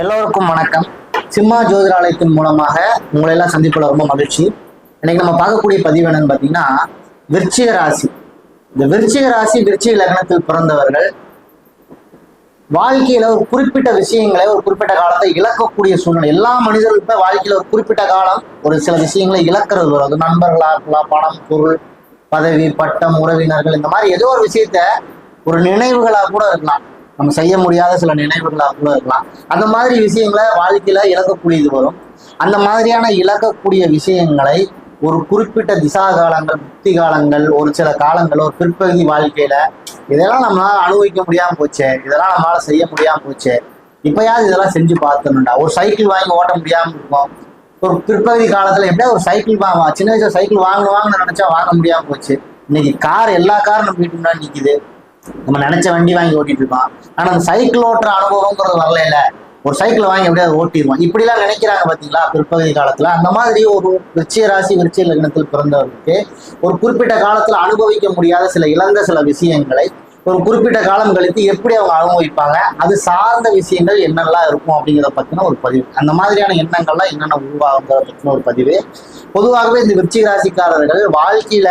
எல்லோருக்கும் வணக்கம். சிம்மா ஜோதிராலயத்தின் மூலமாக உங்களை எல்லாம் சந்திப்புல ரொம்ப மகிழ்ச்சி. இன்னைக்கு நம்ம பார்க்கக்கூடிய பதிவு என்னன்னு பார்த்தீங்கன்னா விருச்சிக ராசி. இந்த விருச்சிக ராசி விருச்சிக லக்னத்தில் பிறந்தவர்கள் வாழ்க்கையில ஒரு குறிப்பிட்ட விஷயங்களை ஒரு குறிப்பிட்ட காலத்தை இழக்கக்கூடிய சூழ்நிலை. எல்லா மனிதர்களுக்குமே வாழ்க்கையில ஒரு குறிப்பிட்ட காலம் ஒரு சில விஷயங்களை இழக்கிறது வரும் அது. நண்பர்களா இருக்கலாம் பணம் பொருள் பதவி பட்டம் உறவினர்கள் இந்த மாதிரி ஏதோ ஒரு விஷயத்த ஒரு நினைவுகளா கூட இருக்கலாம். நம்ம செய்ய முடியாத சில நினைவுகளாக கூட இருக்கலாம். அந்த மாதிரி விஷயங்களை வாழ்க்கையில இழக்கக்கூடியது வரும். அந்த மாதிரியான இழக்கக்கூடிய விஷயங்களை ஒரு குறிப்பிட்ட திசா காலங்கள் புத்தி காலங்கள் ஒரு சில காலங்கள் ஒரு பிற்பகுதி வாழ்க்கையில இதெல்லாம் நம்மளால அனுபவிக்க முடியாம போச்சே இதெல்லாம் நம்மளால செய்ய முடியாம போச்சு இப்பயாவது இதெல்லாம் செஞ்சு பார்த்தணும்டா ஒரு சைக்கிள் வாங்கி ஓட்ட முடியாம இருக்கும். ஒரு பிற்பகுதி காலத்துல எப்படியா ஒரு சைக்கிள் வாங்க சின்ன வயசுல சைக்கிள் வாங்கணும் வாங்கணும்னு நினைச்சா வாங்க முடியாம போச்சு. இன்னைக்கு கார் எல்லா காரும் நம்ம வீட்டு முன்னாடி நிக்குது. நம்ம நினைச்ச வண்டி வாங்கி ஓட்டிட்டு இருப்பான் ஆனா அந்த சைக்கிள் ஓட்டுற அனுபவங்கிறது வரல இல்ல. ஒரு சைக்கிள் வாங்கி எப்படியாவது ஓட்டிடுவோம் இப்படிலாம் நினைக்கிறாங்க பாத்தீங்களா? பிற்பகுதி காலத்துல. அந்த மாதிரி ஒரு விருச்சிய ராசி விருச்சிய லக்னத்தில் பிறந்தவர்களுக்கு ஒரு குறிப்பிட்ட காலத்துல அனுபவிக்க முடியாத சில இழந்த சில விஷயங்களை ஒரு குறிப்பிட்ட காலம் கழித்து எப்படி அவங்க அனுபவிப்பாங்க அது சார்ந்த விஷயங்கள் என்னெல்லாம் இருக்கும் அப்படிங்கிறத பத்தின ஒரு பதிவு. அந்த மாதிரியான எண்ணங்கள்லாம் என்னென்ன உருவாகுங்கிறத பத்தின ஒரு பதிவு. பொதுவாகவே இந்த விருச்சிக ராசிக்காரர்கள் வாழ்க்கையில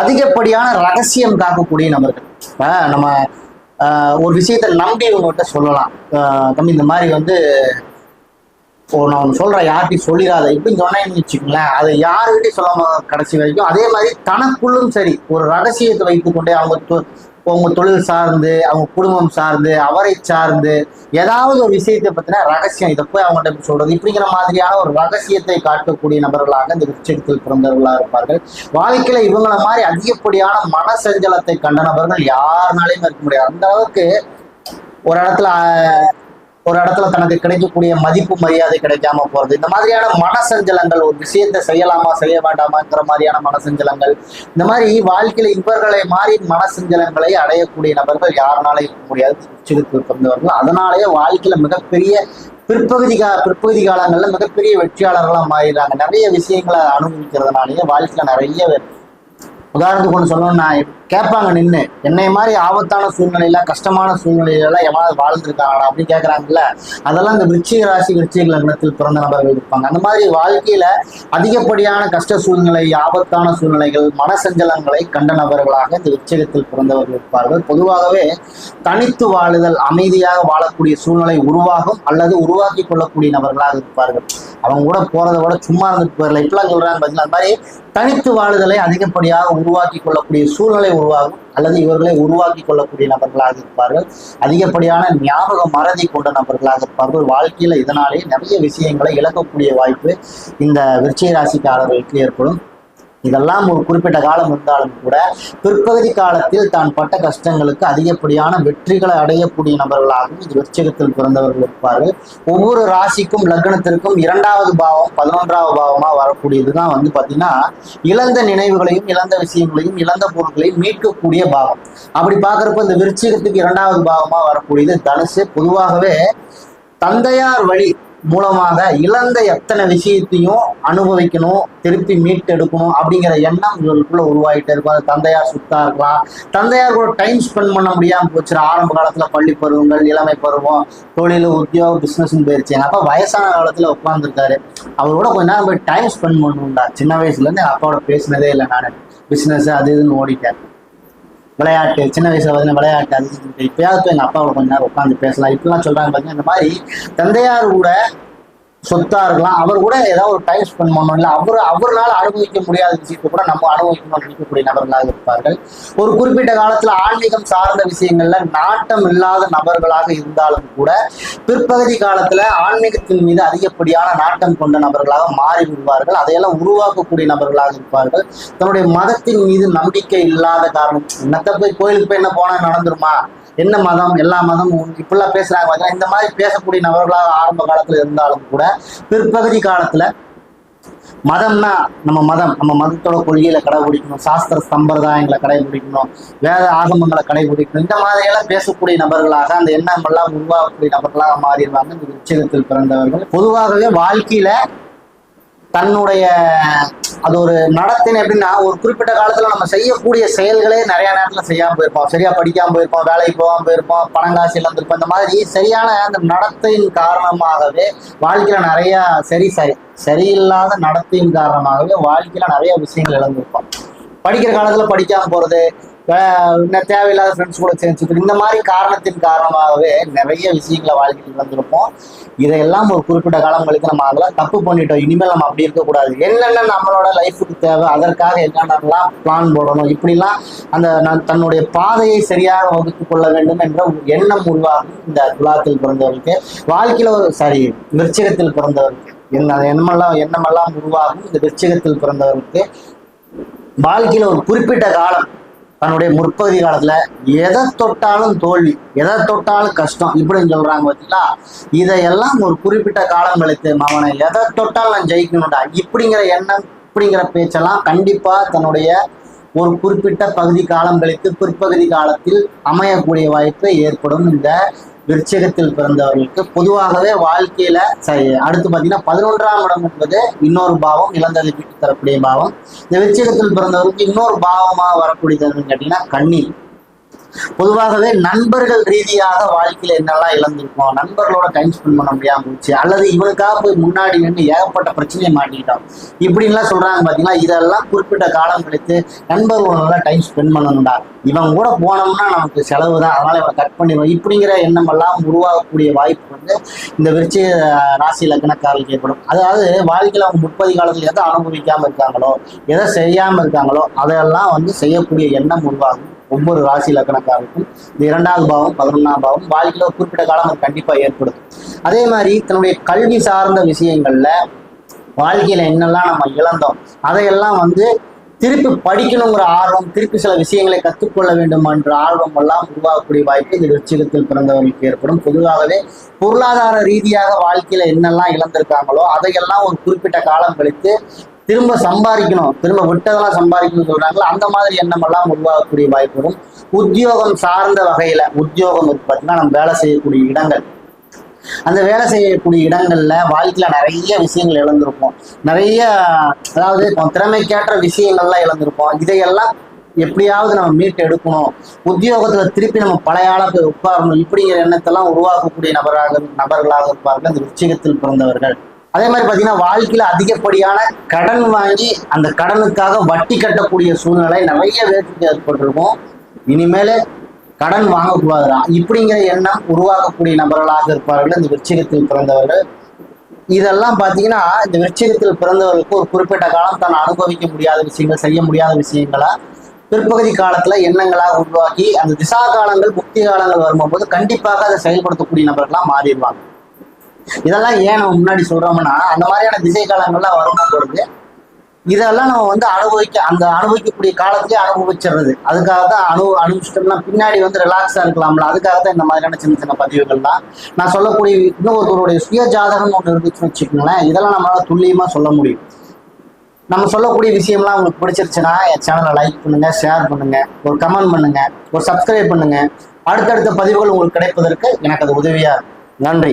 அதிகப்படியான ரகசியம் காக்கக்கூடிய நபர்கள் நம்ம ஒரு விஷயத்தை நம்பி உங்கள்கிட்ட சொல்லலாம். தம்பி இந்த மாதிரி வந்து இப்போ நான் ஒன்று சொல்கிறேன் யார்கிட்டையும் சொல்லிடாத. இப்படின்னு சொன்னேன்னு வச்சுக்கோங்களேன் அதை யாருக்கிட்டையும் சொல்லாம கடைசி வரைக்கும் அதே மாதிரி தனக்குள்ளும் சரி ஒரு ரகசியத்தை வைத்துக்கொண்டே அவங்க அவங்க தொழில் சார்ந்து அவங்க குடும்பம் சார்ந்து அவரை சார்ந்து ஏதாவது ஒரு விஷயத்தை பற்றின ரகசியம். இதை போய் அவங்ககிட்ட போய் சொல்றது. இப்படிங்கிற மாதிரியான ஒரு ரகசியத்தை காட்டக்கூடிய நபர்களாக இந்த விருட்சத்தில் பிறந்தவர்களாக இருப்பார்கள். வாழ்க்கையில இவங்கள மாதிரி அதிகப்படியான மன சஞ்சலத்தை கண்ட நபர்கள் யாருனாலையும் இருக்க முடியாது. அந்த அளவுக்கு ஒரு இடத்துல ஒரு இடத்துல தனக்கு கிடைக்கக்கூடிய மதிப்பு மரியாதை கிடைக்காம போறது. இந்த மாதிரியான மனசஞ்சலங்கள் ஒரு விஷயத்தை செய்யலாமா செய்ய வேண்டாமாங்கிற மாதிரியான மனசஞ்சலங்கள் இந்த மாதிரி வாழ்க்கையில இவர்களை மாறி மனசஞ்சலங்களை அடையக்கூடிய நபர்கள் யாருனாலே இருக்க முடியாது. பிறந்தவர்கள். அதனாலேயே வாழ்க்கையில மிகப்பெரிய பிற்பகுதி கா பிற்பகுதி காலங்கள்ல மிகப்பெரிய வெற்றியாளர்களா மாறிடுறாங்க. நிறைய விஷயங்களை அனுபவிக்கிறதுனாலயே வாழ்க்கையில நிறைய உதாரணத்துக்கு ஒன்று சொல்லணும்னா கேட்பாங்க நின்று என்னை மாதிரி ஆபத்தான சூழ்நிலையில கஷ்டமான சூழ்நிலையில எல்லாம் வாழ்ந்துருக்காங்களா அப்படின்னு கேட்குறாங்கல்ல. அதெல்லாம் இந்த விருச்சிக ராசி விருச்சிக லக்னத்தில் பிறந்த நபர்கள் இருப்பாங்க. அந்த மாதிரி வாழ்க்கையில அதிகப்படியான கஷ்ட சூழ்நிலை ஆபத்தான சூழ்நிலைகள் மனசஞ்சலங்களை கண்ட நபர்களாக இந்த விருச்சிகத்தில் பிறந்தவர்கள் இருப்பார்கள். பொதுவாகவே தனித்து வாழுதல் அமைதியாக வாழக்கூடிய சூழ்நிலை உருவாகும் அல்லது உருவாக்கி கொள்ளக்கூடிய நபர்களாக இருப்பார்கள். அவங்க கூட போறதை விட சும்மா இருந்துட்டு போயிடல இப்பெல்லாம் சொல்றாங்க பார்த்தீங்களா அந்த மாதிரி தனித்து வாழுதலை அதிகப்படியாக உருவாக்கி கொள்ளக்கூடிய சூழ்நிலை உருவாகும் அல்லது இவர்களை உருவாக்கி கொள்ளக்கூடிய நபர்களாக இருப்பார்கள். அதிகப்படியான ஞாபக மறதி கொண்ட நபர்களாக இருப்பார்கள். வாழ்க்கையில இதனாலே நிறைய விஷயங்களை இழக்கக்கூடிய வாய்ப்பு இந்த விருச்சிக ராசிக்காரர்களுக்கு ஏற்படும். இதெல்லாம் ஒரு குறிப்பிட்ட காலம் இருந்தாலும் கூட பிற்பகுதி காலத்தில் தான் பட்ட கஷ்டங்களுக்கு அதிகப்படியான வெற்றிகளை அடையக்கூடிய நபர்களாகவும் இந்த விருச்சகத்தில் பிறந்தவர்கள் இருப்பார்கள். ஒவ்வொரு ராசிக்கும் லக்னத்திற்கும் இரண்டாவது பாவம் பதினொன்றாவது பாவமா வரக்கூடியதுதான் வந்து பாத்தீங்கன்னா இழந்த நினைவுகளையும் இழந்த விஷயங்களையும் இழந்த பொருட்களையும் மீட்கக்கூடிய பாவம். அப்படி பார்க்கறப்ப இந்த விருச்சிகத்துக்கு இரண்டாவது பாவமா வரக்கூடியது தனுசு. பொதுவாகவே தந்தையார் வழி மூலமாக இழந்த எத்தனை விஷயத்தையும் அனுபவிக்கணும் திருப்பி மீட்டெடுக்கணும் அப்படிங்கிற எண்ணம் இவங்களுக்குள்ள உருவாகிட்டே இருக்கும். அது தந்தையார் சுத்தா இருக்கலாம் தந்தையார் கூட டைம் ஸ்பெண்ட் பண்ண முடியாம போச்சு ஆரம்ப காலத்துல பள்ளி பருவங்கள் இளமை பருவம் தொழில் உத்தியோகம் பிசினஸ்னு போயிருச்சு. எங்க அப்பா வயசான காலத்துல உட்காந்துருக்காரு அவரோட கொஞ்ச நேரம் போய் டைம் ஸ்பெண்ட் பண்ணணும்டா. சின்ன வயசுல இருந்து அப்பாவோட பேசினதே இல்லை நான். பிசினஸ் அது இதுன்னு ஓடிட்டேன். விளையாட்டு சின்ன வயசுல பார்த்தீங்கன்னா விளையாட்டு அது இப்பயாவது எங்க அப்பாவோட கொஞ்ச நேரம் உட்காந்து பேசலாம். இப்படிலாம் சொல்றாங்க பார்த்தீங்கன்னா இந்த மாதிரி தந்தையார் கூட சொத்தா இருக்கலாம். அவர் கூட ஏதாவது ஒரு டைம் ஸ்பெண்ட் பண்ணணும். இல்லை அவர் அவரால் அனுபவிக்க முடியாத விஷயத்தை கூட நம்ம அனுபவிக்கணும்னு நினைக்கக்கூடிய நபர்களாக இருப்பார்கள். ஒரு குறிப்பிட்ட காலத்துல ஆன்மீகம் சார்ந்த விஷயங்கள்ல நாட்டம் இல்லாத நபர்களாக இருந்தாலும் கூட பிற்பகுதி காலத்துல ஆன்மீகத்தின் மீது அதிகப்படியான நாட்டம் கொண்ட நபர்களாக மாறி விடுவார்கள் அதையெல்லாம் உருவாக்கக்கூடிய நபர்களாக இருப்பார்கள். தன்னுடைய மதத்தின் மீது நம்பிக்கை இல்லாத காரணம். என்னத்த போய் கோயிலுக்கு போய் என்ன போனா நடந்துருமா? என்ன மதம் எல்லா மதமும் இப்படிலாம் பேசுறாங்க பார்த்தீங்கன்னா இந்த மாதிரி பேசக்கூடிய நபர்களாக ஆரம்ப காலத்துல இருந்தாலும் கூட பிற்பகுதி காலத்துல மதம்னா நம்ம மதம். நம்ம மதத்தோட கொள்கையில கடைபிடிக்கணும் சாஸ்திர சம்பிரதாயங்களை கடைபிடிக்கணும் வேத ஆகமங்களை கடைபிடிக்கணும் இந்த மாதிரி எல்லாம் பேசக்கூடிய நபர்களாக அந்த எண்ணங்கள்லாம் எல்லாம் உருவாகக்கூடிய நபர்களாக மாறிடுவாங்க இந்த உச்சகத்தில் பிறந்தவர்கள். பொதுவாகவே வாழ்க்கையில தன்னுடைய அது ஒரு நடத்தின எப்படின்னா ஒரு குறிப்பிட்ட காலத்துல நம்ம செய்யக்கூடிய செயல்களே நிறைய நேரத்துல செய்யாம போயிருப்போம். சரியா படிக்காம போயிருப்போம் வேலைக்கு போகாம போயிருப்போம் பணம் காசு இழந்திருப்போம் இந்த மாதிரி சரியான அந்த நடத்தையின் காரணமாகவே வாழ்க்கையில நிறைய சரி சரி சரியில்லாத நடத்தையின் காரணமாகவே வாழ்க்கையில நிறைய விஷயங்கள் இழந்திருப்போம். படிக்கிற காலத்துல படிக்காம போறது இன்னும் தேவையில்லாத ஃப்ரெண்ட்ஸ் கூட சேர்ந்து இந்த மாதிரி காரணத்தின் காரணமாகவே நிறைய விஷயங்களை வாழ்க்கையில் நடந்திருப்போம். இதையெல்லாம் ஒரு குறிப்பிட்ட காலம் கழித்து நம்ம அதெல்லாம் தப்பு பண்ணிட்டோம். இனிமேல் நம்ம அப்படி இருக்கக்கூடாது. என்னென்ன நம்மளோட லைஃபுக்கு தேவை அதற்காக என்னென்னலாம் பிளான் போடணும் இப்படிலாம் அந்த தன்னுடைய பாதையை சரியாக வகுத்து கொள்ள வேண்டும் என்ற ஒரு எண்ணம் உருவாகும் இந்த துலாத்தில் பிறந்தவருக்கு வாழ்க்கையில ஒரு சாரி விருச்சிகத்தில் பிறந்தவருக்கு என்ன எண்ணமெல்லாம் எண்ணமெல்லாம் உருவாகும் இந்த விருச்சிகத்தில் பிறந்தவருக்கு வாழ்க்கையில ஒரு குறிப்பிட்ட காலம் தன்னுடைய முற்பகுதி காலத்துல எதை தொட்டாலும் தோல்வி எதை தொட்டாலும் கஷ்டம் இப்படின்னு சொல்றாங்க பார்த்தீங்களா இதையெல்லாம் ஒரு குறிப்பிட்ட காலம் கழித்து மகனை எதை தொட்டாலும் நான் ஜெயிக்கணும்டா இப்படிங்கிற எண்ணம் இப்படிங்கிற பேச்செல்லாம் கண்டிப்பா தன்னுடைய ஒரு குறிப்பிட்ட பகுதி காலம் கழித்து பிற்பகுதி காலத்தில் அமையக்கூடிய வாய்ப்பு ஏற்படும் இந்த விருச்சகத்தில் பிறந்தவர்களுக்கு பொதுவாகவே வாழ்க்கையில சரி அடுத்து பார்த்தீங்கன்னா பதினொன்றாம் இடம் என்பது இன்னொரு பாவம் இழந்ததை விட்டு தரக்கூடிய பாவம். இந்த விருச்சகத்தில் பிறந்தவருக்கு இன்னொரு பாவமா வரக்கூடியதுன்னு கேட்டீங்கன்னா கண்ணி பொதுவாகவே நண்பர்கள் ரீதியாக வாழ்க்கையில என்னெல்லாம் இழந்திருக்கோம் நண்பர்களோட டைம் ஸ்பெண்ட் பண்ண முடியாம போச்சு அல்லது இவனுக்காக போய் முன்னாடி நின்று ஏகப்பட்ட பிரச்சனையை மாட்டிக்கிட்டோம். இப்படின்லாம் சொல்றாங்க பாத்தீங்கன்னா இதெல்லாம் குறிப்பிட்ட காலம் கழித்து நண்பர்களோட நல்லா டைம் ஸ்பெண்ட் பண்ணணும்டா. இவன் கூட போனோம்னா நமக்கு செலவு தான் அதனால இவனை கட் பண்ணிடுவோம் இப்படிங்கிற எண்ணம் எல்லாம் உருவாகக்கூடிய வாய்ப்பு வந்து இந்த விருச்சிக ராசி லக்னக்காரர்களுக்கு ஏற்படும். அதாவது வாழ்க்கையில அவங்க முப்பது காலத்துல எதை அனுபவிக்காம இருக்காங்களோ எதை செய்யாம இருக்காங்களோ அதையெல்லாம் வந்து செய்யக்கூடிய எண்ணம் உருவாகும். ஒவ்வொரு ராசி லக்கணக்காரருக்கும் இந்த இரண்டாவது பாவம் பதினொன்றாம் பாவம் வாழ்க்கையில ஒரு குறிப்பிட்ட காலம் அது கண்டிப்பா ஏற்படும். அதே மாதிரி தன்னுடைய கல்வி சார்ந்த விஷயங்கள்ல வாழ்க்கையில என்னெல்லாம் நம்ம இழந்தோம் அதையெல்லாம் வந்து திருப்பி படிக்கணுங்கிற ஆர்வம் திருப்பி சில விஷயங்களை கற்றுக்கொள்ள வேண்டும் என்ற ஆர்வம் எல்லாம் உருவாகக்கூடிய வாய்ப்பு இந்த விருச்சிகத்தில் பிறந்தவர்களுக்கு ஏற்படும். பொதுவாகவே பொருளாதார ரீதியாக வாழ்க்கையில என்னெல்லாம் இழந்திருக்காங்களோ அதையெல்லாம் ஒரு குறிப்பிட்ட காலம் கழித்து திரும்ப சம்பாதிக்கணும். திரும்ப விட்டதெல்லாம் சம்பாதிக்கணும்னு சொல்றாங்களோ அந்த மாதிரி எண்ணம் எல்லாம் உருவாகக்கூடிய வாய்ப்பு வரும். உத்தியோகம் சார்ந்த வகையில உத்தியோகம் பார்த்தீங்கன்னா நம்ம வேலை செய்யக்கூடிய இடங்கள். அந்த வேலை செய்யக்கூடிய இடங்கள்ல வாழ்க்கையில நிறைய விஷயங்கள் இழந்திருப்போம். நிறைய அதாவது திறமைக்கேற்ற திறமைக்கேற்ற விஷயங்கள்லாம் இழந்திருப்போம். இதையெல்லாம் எப்படியாவது நம்ம மீட்டு எடுக்கணும் உத்தியோகத்துல திருப்பி நம்ம பழைய ஆளாக உட்காரணும். இப்படிங்கிற எண்ணத்தெல்லாம் உருவாக்கக்கூடிய நபராக நபர்களாக இருப்பார்கள். இந்த உச்சிகத்தில் பிறந்தவர்கள். அதே மாதிரி பார்த்தீங்கன்னா வாழ்க்கையில அதிகப்படியான கடன் வாங்கி அந்த கடனுக்காக வட்டி கட்டக்கூடிய சூழ்நிலை நிறைய பேருக்கு ஏற்பட்டிருக்கும். இனிமேல் கடன் வாங்கக்கூடாதுடா. இப்படிங்கிற எண்ணம் உருவாக்கக்கூடிய நபர்களாக இருப்பார்கள். இந்த விருச்சிகத்தில் பிறந்தவர்கள். இதெல்லாம் பார்த்தீங்கன்னா இந்த விருச்சிகத்தில் பிறந்தவர்களுக்கு ஒரு குறிப்பிட்ட காலம் தான் அனுபவிக்க முடியாத விஷயங்கள் செய்ய முடியாத விஷயங்களை பிற்பகுதி காலத்துல எண்ணங்களாக உருவாக்கி அந்த திசா காலங்கள் முக்தி காலங்கள் வரும்போது கண்டிப்பாக அதை செயல்படுத்தக்கூடிய நபர்களாக மாறிடுவாங்க. இதெல்லாம் ஏன் நம்ம முன்னாடி சொல்றோம்னா அந்த மாதிரியான திசை காலங்கள்லாம் வரும்போது இதெல்லாம் நம்ம வந்து அனுபவிக்க அந்த அனுபவிக்கக்கூடிய காலத்திலே அனுபவிச்சிடுறது. அதுக்காக தான் அனு அனுபவிச்சிட்டோம்னா பின்னாடி வந்து ரிலாக்ஸா இருக்கலாம்ல. அதுக்காக தான் இந்த மாதிரியான சின்ன சின்ன பதிவுகள் தான் நான் சொல்லக்கூடிய இன்னொருத்தருடைய சுய ஜாதகம் ஒன்று இருந்துச்சுன்னு வச்சுக்கோங்களேன் இதெல்லாம் நம்மளால துல்லியமா சொல்ல முடியும். நம்ம சொல்லக்கூடிய விஷயம்லாம் உங்களுக்கு பிடிச்சிருச்சுன்னா என் சேனலை லைக் பண்ணுங்க ஷேர் பண்ணுங்க ஒரு கமெண்ட் பண்ணுங்க ஒரு சப்ஸ்கிரைப் பண்ணுங்க. அடுத்தடுத்த பதிவுகள் உங்களுக்கு கிடைப்பதற்கு எனக்கு அது உதவியா நன்றி.